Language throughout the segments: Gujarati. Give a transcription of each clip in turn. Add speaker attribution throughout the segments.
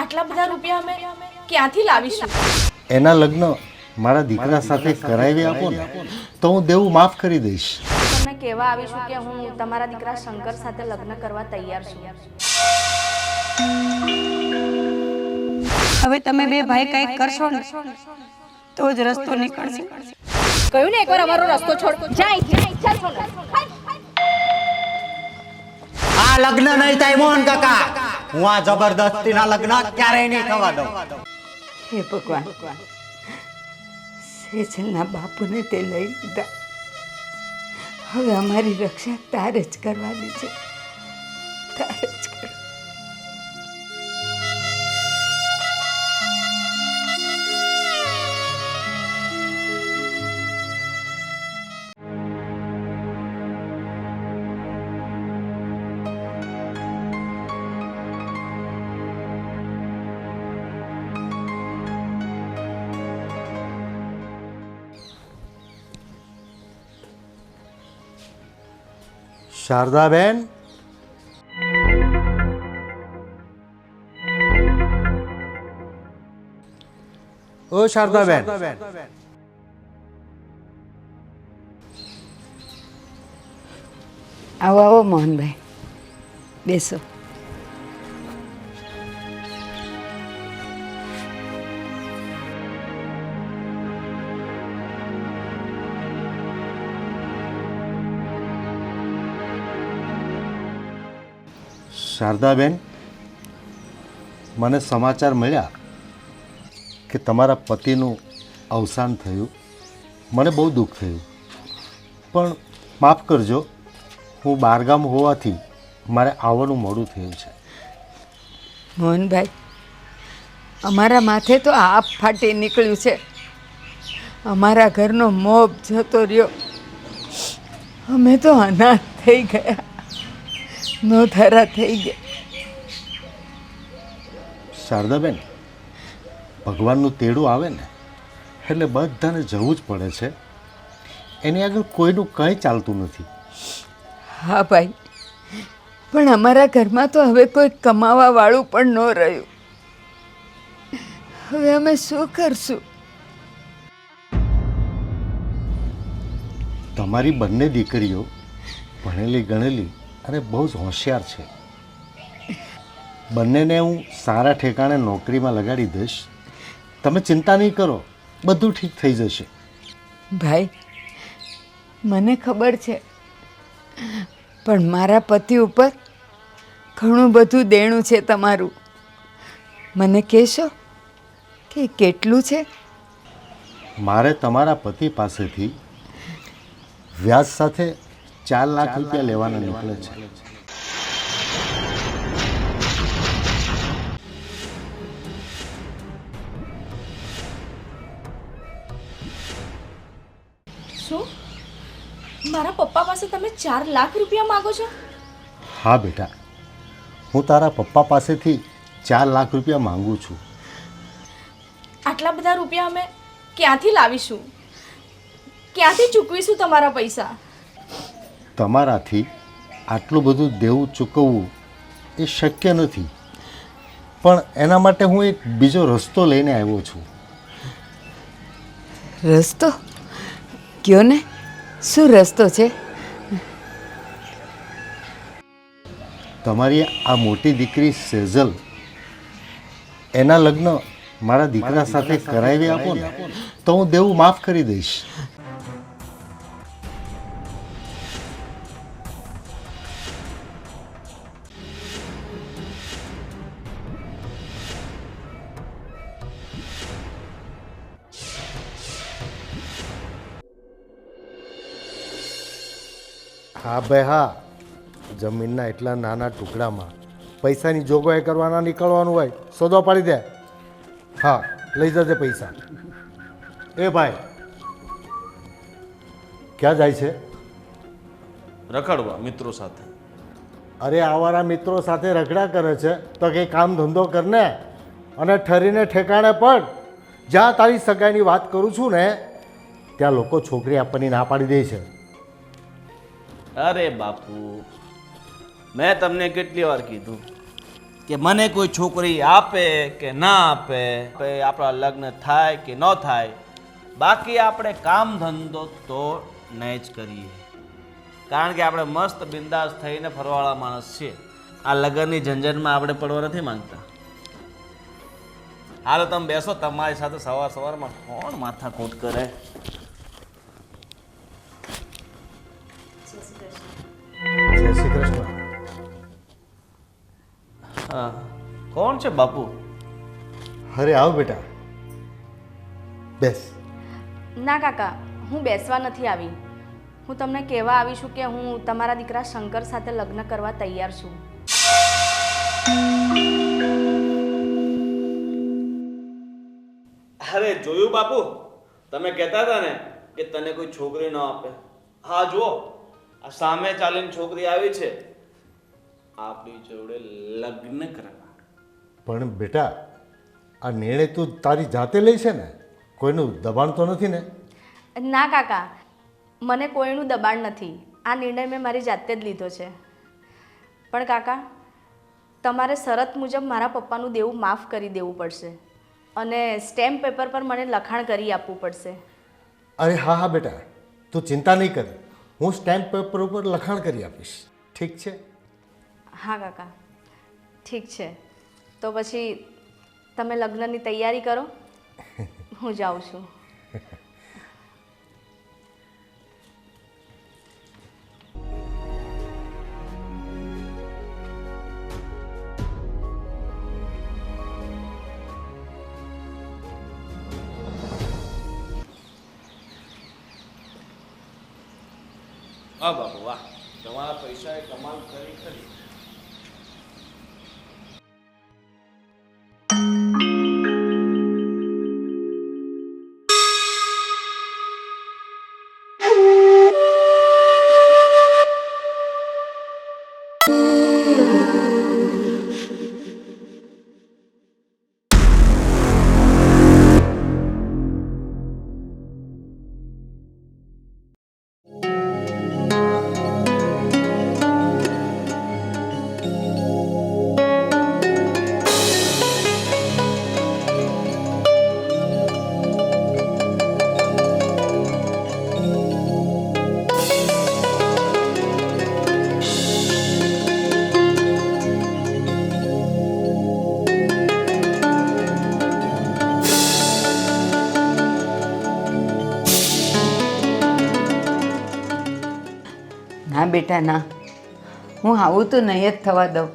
Speaker 1: આટલા બધા રૂપિયા અમે ક્યાંથી લાવીશું?
Speaker 2: એના લગ્ન મારા દીકરા સાથે કરાવી આપો ને તો હું દેવું માફ કરી દઈશ.
Speaker 1: તમને કહેવા આવીશું કે હું તમારા દીકરા શંકર સાથે લગ્ન કરવા તૈયાર છું.
Speaker 3: હવે તમે બે ભાઈ કંઈક કરશો ને તો જ રસ્તો નીકળશે.
Speaker 1: કહ્યું ને એકવાર અમારો રસ્તો છોડ. જાય જાય ચાલ
Speaker 4: લગ્ન નહીં થાય મોહન કાકા. હું આ જબરદસ્તીના લગ્ન ક્યારેય નહીં થવા દઉં.
Speaker 3: હે ભગવાન. સેજલના બાપુને તે લઈ લીધા. હવે અમારી રક્ષા તારે જ કરવાની છે. તારે જ કર
Speaker 2: શારદાબેન ઓ શારદાબેન
Speaker 3: આવો આવો મોહનભાઈ બેસો
Speaker 2: શારદાબેન, મને સમાચાર મળ્યા કે તમારા પતિનું અવસાન થયું. મને બહુ દુઃખ થયું. પણ માફ કરજો, હું બહારગામ હોવાથી મારે આવવાનું મોડું થયું છે.
Speaker 3: મોહનભાઈ, અમારા માથે તો આપ ફાટી નીકળ્યું છે. અમારા ઘરનો મોભ જતો રહ્યો. અમે તો અનાથ થઈ ગયા. નોધારા થઈ ગયા.
Speaker 2: શારદાબેન ભગવાનનું તેડું આવે ને એટલે બધાને જવું જ પડે છે. એની આગળ કોઈનું કંઈ ચાલતું નથી.
Speaker 3: હા ભાઈ પણ અમારા ઘરમાં તો હવે કોઈ કમાવા વાળું પણ ન રહ્યું. હવે અમે શું કરશું?
Speaker 2: તમારી બંને દીકરીઓ ભણેલી ગણેલી અને બહુ જ હોશિયાર છે. બંનેને હું સારા ઠેકાણે નોકરીમાં લગાડી દઈશ. તમે ચિંતા નહીં કરો બધું ઠીક થઈ જશે.
Speaker 3: ભાઈ મને ખબર છે પણ મારા પતિ ઉપર ઘણું બધું દેણું છે તમારું. મને કહેશો કે કેટલું છે?
Speaker 2: મારે તમારા પતિ પાસેથી વ્યાજ સાથે ચાર લાખ રૂપિયા લેવાના નીકળે છે.
Speaker 1: શું? મારા પપ્પા પાસે તમે ચાર લાખ રૂપિયા માગો છો?
Speaker 2: હા બેટા. હું તારા પપ્પા પાસેથી ચાર લાખ રૂપિયા માંગુ છું.
Speaker 1: આટલા બધા રૂપિયા અમે ક્યાંથી લાવીશું? ક્યાંથી ચૂકવીશું તમારા પૈસા?
Speaker 2: તમારાથી આટલું બધું દેવું ચૂકવવું એ શક્ય નથી. પણ એના માટે હું એક બીજો રસ્તો લઈને આવ્યો છું.
Speaker 3: રસ્તો? કયો ને? શું રસ્તો છે?
Speaker 2: તમારી આ મોટી દીકરી સેઝલ એના લગ્ન મારા દીકરા સાથે કરાવી આપો ને તો હું દેવું માફ કરી દઈશ. હા ભાઈ હા. જમીનના એટલા નાના ટુકડામાં પૈસાની જોગવાઈ કરવાના નીકળવાનું હોય સોદો પાડી દે. હા લઈ જજે પૈસા. એ ભાઈ ક્યાં જાય છે?
Speaker 5: રખડવા મિત્રો સાથે.
Speaker 2: અરે આવારા મિત્રો સાથે રખડા કરે છે તો કંઈ કામ ધંધો કરને અને ઠરીને ઠેકાણે પણ જ્યાં તારી સગાઈની વાત કરું છું ને ત્યાં લોકો છોકરી આપવાની ના પાડી દે છે.
Speaker 5: અરે બાપુ, મેં તમને કેટલી વાર કીધું કે મને કોઈ છોકરી આપે કે ના આપે આપે આપણા લગ્ન થાય કે ન થાય, બાકી આપણે કામ ધંધો તો નહીં જ કરીએ. કારણ કે આપણે મસ્ત બિંદાસ થઈને ફરવાવાળા માણસ છીએ. આ લગ્નની ઝંઝટમાં આપણે પડવા નથી માંગતા. હાલો, તમે બેસો, તમારી સાથે સવાર સવારમાં કોણ માથાકૂટ કરે? કોણ છે બાપુ?
Speaker 2: અરે આવ બેટા. બેસ.
Speaker 1: ના કાકા હું બેસવા નથી આવી. હું તમને કહેવા આવી છું કે હું તમારા દીકરા શંકર સાથે લગ્ન કરવા તૈયાર છું.
Speaker 5: અરે જોયું બાપુ? તમે કહેતા હતા ને કે તને કોઈ છોકરી ન આપે. હા જુઓ. આ સામે ચાલીને છોકરી આવી છે. આપણી જોડે લગ્ન કરવા.
Speaker 2: પણ બેટા આ નિર્ણય તું તારી જાતે લઈ છે ને? કોઈનું દબાણ તો નથી ને?
Speaker 1: ના કાકા મને કોઈનું દબાણ નથી. આ નિર્ણય મેં મારી જાતે જ લીધો છે. પણ કાકા તમારે શરત મુજબ મારા પપ્પાનું દેવું માફ કરી દેવું પડશે. અને સ્ટેમ્પ પેપર પર મને લખાણ કરી આપવું પડશે.
Speaker 2: અરે હા હા બેટા તું ચિંતા નહીં કર. હું સ્ટેમ્પ પેપર ઉપર લખાણ કરી આપીશ. ઠીક છે?
Speaker 1: હા કાકા ઠીક છે. તો પછી તમે લગ્નની તૈયારી કરો? હું જાઉં છું.
Speaker 3: બેટા ના. હું આવું તો નહીં જ થવા દઉં.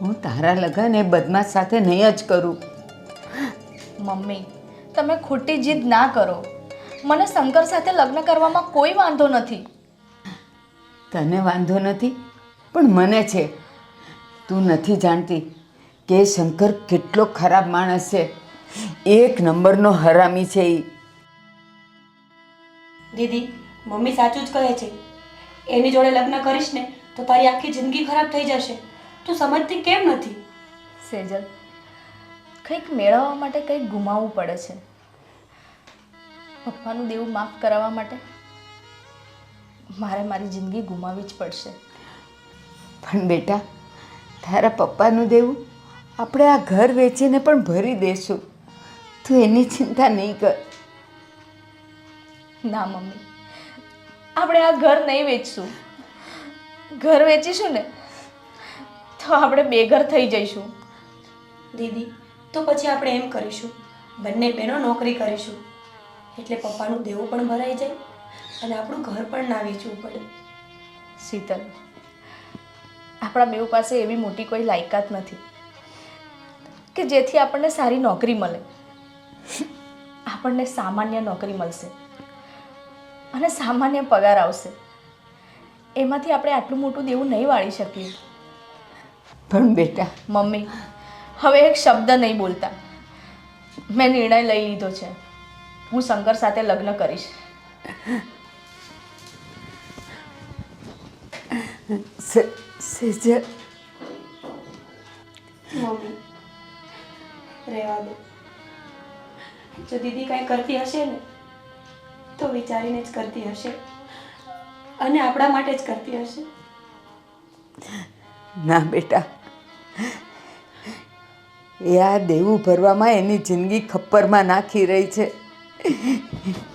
Speaker 3: હું તારા લગન એ બદમાશ સાથે નહીં જ કરું.
Speaker 1: મમ્મી તમે ખોટી જીદ ના કરો. મને શંકર સાથે લગ્ન કરવામાં કોઈ વાંધો નથી.
Speaker 3: તને વાંધો નથી? પણ મને છે. તું નથી જાણતી કે શંકર કેટલો ખરાબ માણસ છે. એક નંબરનો હરામી છે એ
Speaker 6: દીદી મમ્મી સાચું જ કહે છે. એની જોડે લગ્ન કરીશ ને તો તારી આખી જિંદગી ખરાબ થઈ જશે. તું સમજતી કેમ નથી?
Speaker 1: સેજલ કંઈક મેળવવા માટે કંઈક ગુમાવવું પડે છે. પપ્પાનું દેવું માફ કરાવવા માટે મારે મારી જિંદગી ગુમાવવી જ પડશે.
Speaker 3: પણ બેટા તારા પપ્પાનું દેવું આપણે આ ઘર વેચીને પણ ભરી દેશું. તું એની ચિંતા નહીં કર.
Speaker 1: ના મમ્મી. આપણે આ ઘર નહીં વેચશું. ઘર વેચીશું ને તો આપણે બેઘર થઈ જઈશું.
Speaker 6: દીદી તો પછી આપણે એમ કરીશું. બંને બહેનો નોકરી કરીશું. એટલે પપ્પાનું દેવું પણ ભરાઈ જાય અને આપણું ઘર પણ ના વેચવું પડે.
Speaker 1: શીતલ આપણા બેઉ પાસે એવી મોટી કોઈ લાયકાત નથી કે જેથી આપણને સારી નોકરી મળે. આપણને સામાન્ય નોકરી મળશે. અને સામાન્ય પગાર આવશે. એમાંથી આપણે આટલું મોટું દેવું નહીં વાળી શકીએ.
Speaker 3: પણ બેટા.
Speaker 1: મમ્મી હવે એક શબ્દ નહીં બોલતા. મેં નિર્ણય લઈ લીધો છે. હું શંકર સાથે લગ્ન કરીશ.
Speaker 3: સે- સેજલ
Speaker 6: મમ્મી રહેવા દો. જો દીદી કાંઈ કરતી હશે ને તો વિચારીને જ કરતી હશે. અને આપણા માટે જ કરતી હશે.
Speaker 3: ના, બેટા. એ આ દેવું ભરવામાં એની જિંદગી ખપ્પરમાં નાખી રહી છે.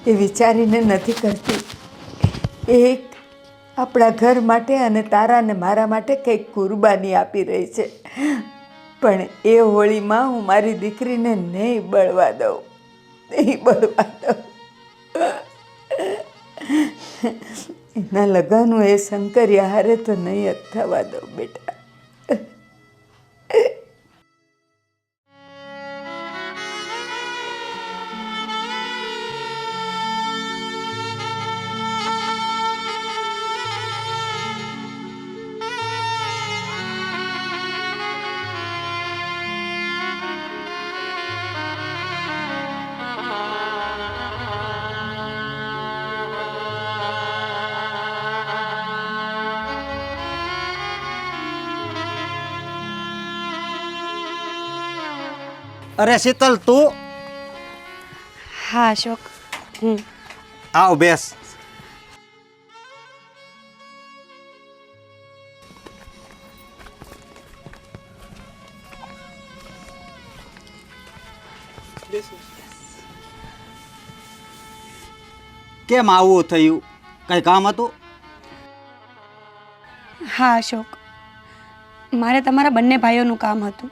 Speaker 3: એ વિચારીને નથી કરતી. એક આપણા ઘર માટે અને તારા ને મારા માટે કંઈક કુરબાની આપી રહી છે. પણ એ હોળીમાં હું મારી દીકરીને નહીં બળવા દઉં. નહીં બળવા દઉં. એના લગાનું એ શંકરિયા હારે તો નહીં અથવા થવા દઉં બેટા.
Speaker 4: અરે શીતલ તું?
Speaker 6: હા અશોક હું
Speaker 4: આવ બેસ. કેમ આવું થયું? કઈ કામ હતું?
Speaker 6: હા અશોક. મારે તમારા બંને ભાઈઓનું કામ હતું.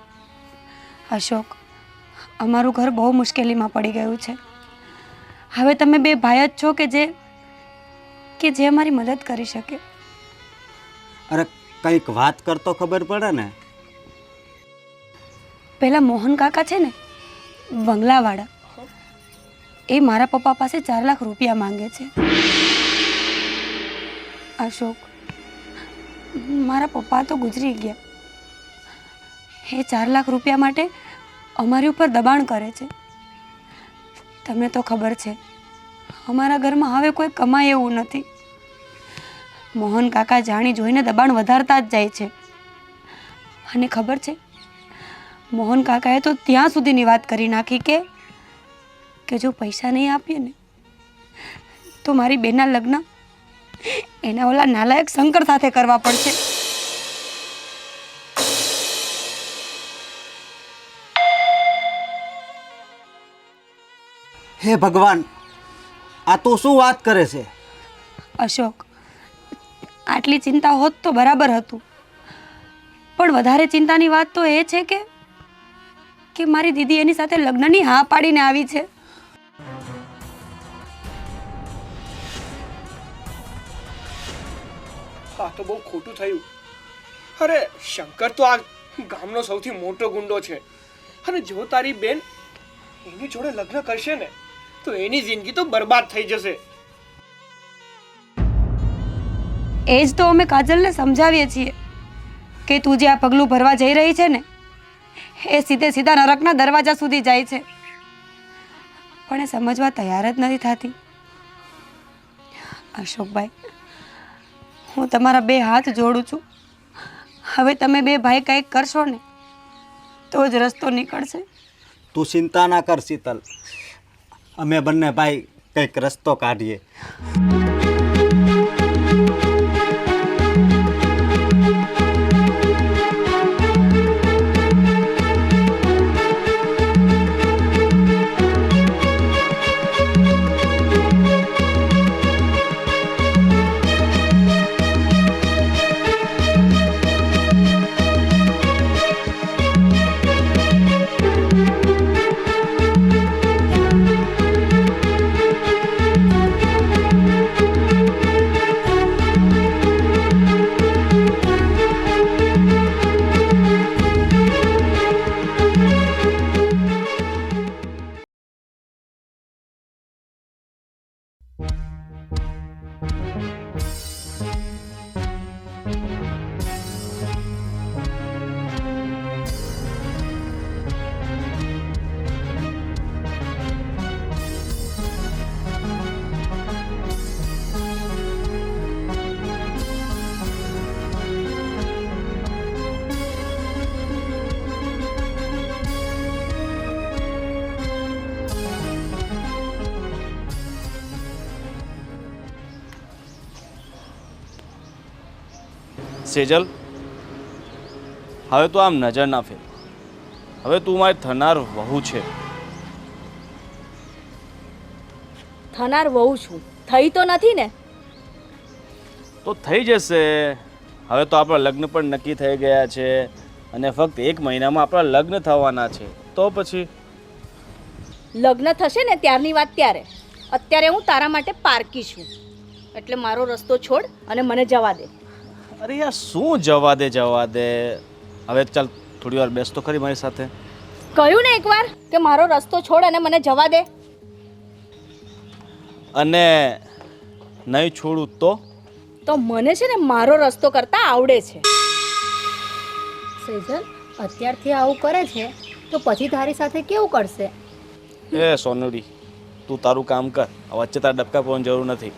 Speaker 6: અશોક અમારું ઘર બહુ મુશ્કેલીમાં પડી ગયું છે. હવે તમે બે ભાઈ જ છો કે જે કે જે અમારી મદદ કરી શકે?
Speaker 4: અરે કંઈક વાત કરતો ખબર પડે ને?
Speaker 6: પેલા મોહન કાકા છે ને બંગલાવાળા એ મારા પપ્પા પાસે ચાર લાખ રૂપિયા માંગે છે. અશોક મારા પપ્પા તો ગુજરી ગયા. એ ચાર લાખ રૂપિયા માટે અમારી ઉપર દબાણ કરે છે. તમને તો ખબર છે, અમારા ઘરમાં હવે કોઈ કમાય એવું નથી. મોહન કાકા જાણી જોઈને દબાણ વધારતા જ જાય છે. અને ખબર છે, મોહન કાકાએ તો ત્યાં સુધીની વાત કરી નાખી કે કે જો પૈસા નહીં આપીએ ને, તો મારી બેના લગ્ન એના ઓલા નાલાયક શંકર સાથે કરવા પડશે.
Speaker 4: હે ભગવાન આ તો શું વાત કરે છે?
Speaker 6: અશોક આટલી ચિંતા હોત તો બરાબર હતું. પણ વધારે ચિંતાની વાત તો એ છે કે કે મારી દીદી એની સાથે લગ્નની હા પાડીને આવી છે.
Speaker 7: આ તો બહુ ખોટું થયું. અરે શંકર તો આ ગામનો સૌથી મોટો ગુંડો છે. અને જો તારી બેન એની જોડે લગ્ન કરશે ને તો એની જિંદગી તો બરબાદ થઈ જશે.
Speaker 6: એ જ તો અમે કાજલને સમજાવીએ છીએ કે તું જે આ પગલું ભરવા જઈ રહી છે ને એ સીધે સીધા નરકના દરવાજા સુધી જાય છે. પણ એ સમજવા તૈયાર જ નથી થતી. અશોકભાઈ હું તમારા બે હાથ જોડું છું. હવે તમે બે ભાઈ કંઈક કરશો ને તો જ રસ્તો નીકળશે.
Speaker 4: તું ચિંતા ના કર શીતલ. અમે બંને ભાઈ કંઈક રસ્તો કાઢીએ.
Speaker 5: સેજલ હવે તો આમ નજર ના ફેર. હવે તું મારી થનાર વહુ છે.
Speaker 8: થનાર વહુ છું. થઈ તો નથી ને?
Speaker 5: તો થઈ જશે. હવે તો આપણા લગ્ન પણ નક્કી થઈ ગયા છે અને ફક્ત એક મહિનામાં આપણા લગ્ન થવાના છે. તો પછી?
Speaker 8: લગ્ન થશે ને ત્યારની વાત ત્યારે. અત્યારે હું તારા માટે પારકી છું. એટલે મારો રસ્તો છોડ અને મને જવા દે.
Speaker 5: અરે યાર શું જવા દે જવા દે? હવે ચાલ થોડી વાર બેસ તો ખરી મારી સાથે.
Speaker 8: કહ્યું ને એકવાર કે મારો રસ્તો છોડ અને મને જવા દે.
Speaker 5: અને નહીં છોડું તો?
Speaker 8: તો મને છે ને મારો રસ્તો કરતા આવડે છે.
Speaker 9: સેજલ અત્યારથી આવું કરે છે તો પછી તારી સાથે કેવું કરશે?
Speaker 5: એ સોનુડી તું તારું કામ કર. વચ્ચે તારા ડબકા પહોંચ જરૂર નથી.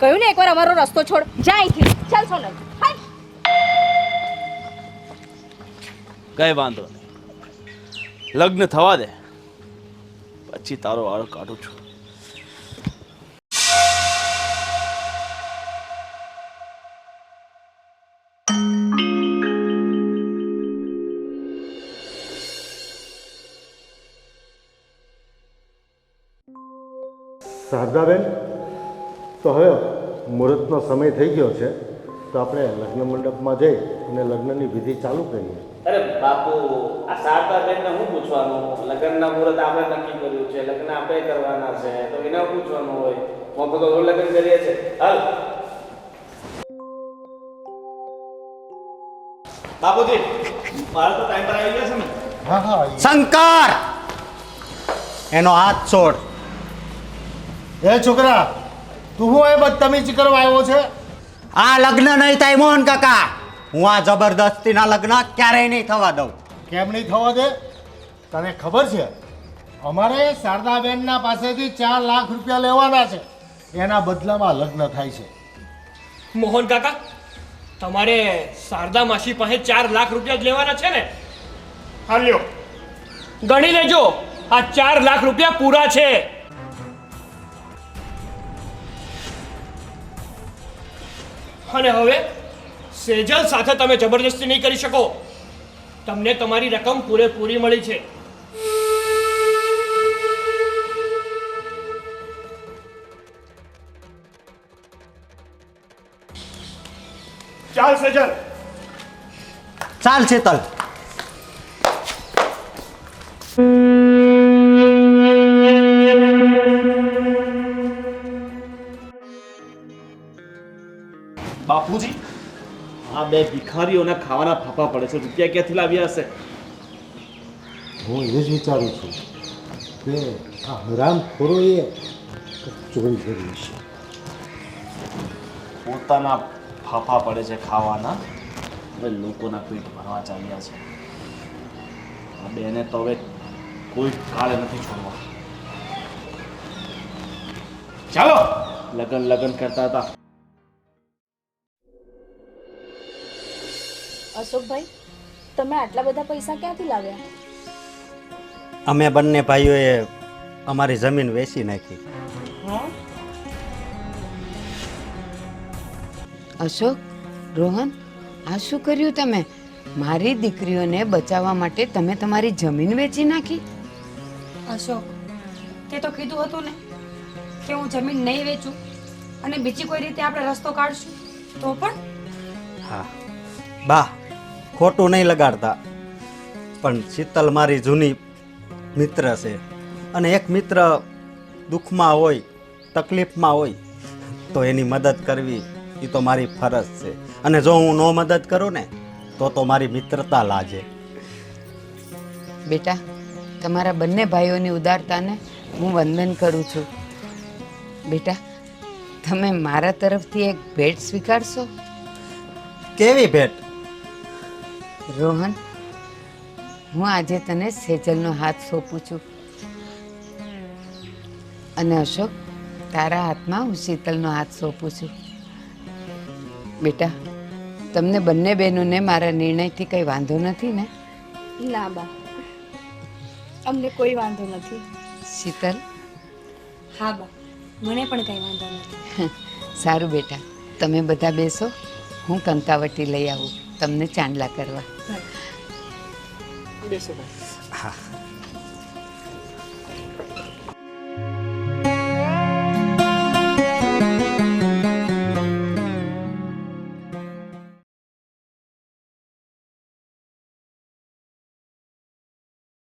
Speaker 8: કહ્યું ને એકવાર અમારો રસ્તો છોડ. જાય અહીંથી. ચાલ સોનલ.
Speaker 5: કઈ વાંધો નહીં. લગ્ન થવા દે. પછી તારો વાળો કાઢું છું.
Speaker 2: શારદાબેન તો હવે મુહૂર્તનો સમય થઈ ગયો છે. તો આપણે લગ્ન મંડપમાં જઈ અને લગ્નની વિધિ ચાલુ કરીએ.
Speaker 5: અરે બાપુ આ શારદા બેનને શું પૂછવાનું? લગ્નના મુહૂર્ત આપણે નક્કી કર્યું છે લગ્ન આપણે કરવાના છે તો એને પૂછવાનું હોય. હું તો લગ્ન કરીએ છે હાલ. બાપુજી મારો તો ટાઈમ પર આવી ગયો છે ને?
Speaker 2: હા હા
Speaker 4: શંકર! એનો હાથ છોડ.
Speaker 2: એ છોકરા તું હું એ બદતમીજી કરવા આવ્યો છે?
Speaker 4: આ લગ્ન નહીં થાય મોહન કાકા. હું આ જબરદસ્તીના લગ્ન ક્યારેય નહીં થવા દઉં.
Speaker 2: કેમ નહીં થવા દે? તને ખબર છે અમારે શારદાબેનના પાસેથી ચાર લાખ રૂપિયા લેવાના છે. એના બદલામાં લગ્ન થાય છે.
Speaker 7: મોહન કાકા તમારે શારદા માસી પાસે ચાર લાખ રૂપિયા જ લેવાના છે ને? હાલ્યો ગણી લેજો. આ ચાર લાખ રૂપિયા પૂરા છે. અને હવે સેજલ સાથે તમે જબરદસ્તી નહીં કરી શકો. તમને તમારી રકમ પૂરેપૂરી મળી છે. ચાલ સેજલ.
Speaker 4: ચાલ શીતલ.
Speaker 5: બાપુજી? આ બે ભિખારીઓના ખાવાના ફાફા પડે છે. રૂપિયા ક્યાંથી લાવ્યા હશે?
Speaker 2: હું એ જ વિચારું છું કે આ હરામખોરોએ ચોરી કરી છે
Speaker 5: પોતાના ફાફા પડે છે ખાવાના. હવે લોકોના પેટ ભરવા ચાલ્યા છે. આ બેને તો હવે કોઈ કાળે નથી છોડવા. ચાલો! લગન લગન કરતા હતા.
Speaker 8: અશોકભાઈ તમે આટલા બધા પૈસા ક્યાંથી લાવ્યા?
Speaker 4: અમે બંને ભાઈઓએ અમારી જમીન વેચી નાખી.
Speaker 10: અશોક રોહન આ શું કર્યું તમે? મારી દીકરીઓને બચાવવા માટે તમે તમારી જમીન વેચી નાખી?
Speaker 6: અશોક તે તો કીધું હતું ને કે હું જમીન નહીં વેચું અને બીજી કોઈ રીતે આપણે રસ્તો કાઢશું. તો પણ?
Speaker 4: હા. બા ખોટું નહીં લગાડતા. પણ શીતલ મારી જૂની મિત્ર છે. અને એક મિત્ર દુઃખમાં હોય તકલીફમાં હોય તો એની મદદ કરવી એ તો મારી ફરજ છે. અને જો હું નો મદદ કરું ને તો તો મારી મિત્રતા લાજે.
Speaker 10: બેટા તમારા બંને ભાઈઓની ઉદારતાને હું વંદન કરું છું. બેટા તમે મારા તરફથી એક ભેટ સ્વીકારશો?
Speaker 4: કેવી ભેટ?
Speaker 10: રોહન હું આજે તને સેજલનો હાથ સોંપું છું. અને અશોક તારા હાથમાં હું શીતલનો હાથ સોંપું છું. બેટા તમને બંને બહેનોને મારા નિર્ણયથી કંઈ વાંધો નથી ને?
Speaker 8: ના બા અમને કોઈ વાંધો નથી.
Speaker 10: શીતલ?
Speaker 6: હા બા મને પણ કંઈ વાંધો નથી.
Speaker 10: સારું બેટા તમે બધા બેસો હું કંકાવટી લઈ આવું. તમને ચાંદલા કરવા.
Speaker 4: હા.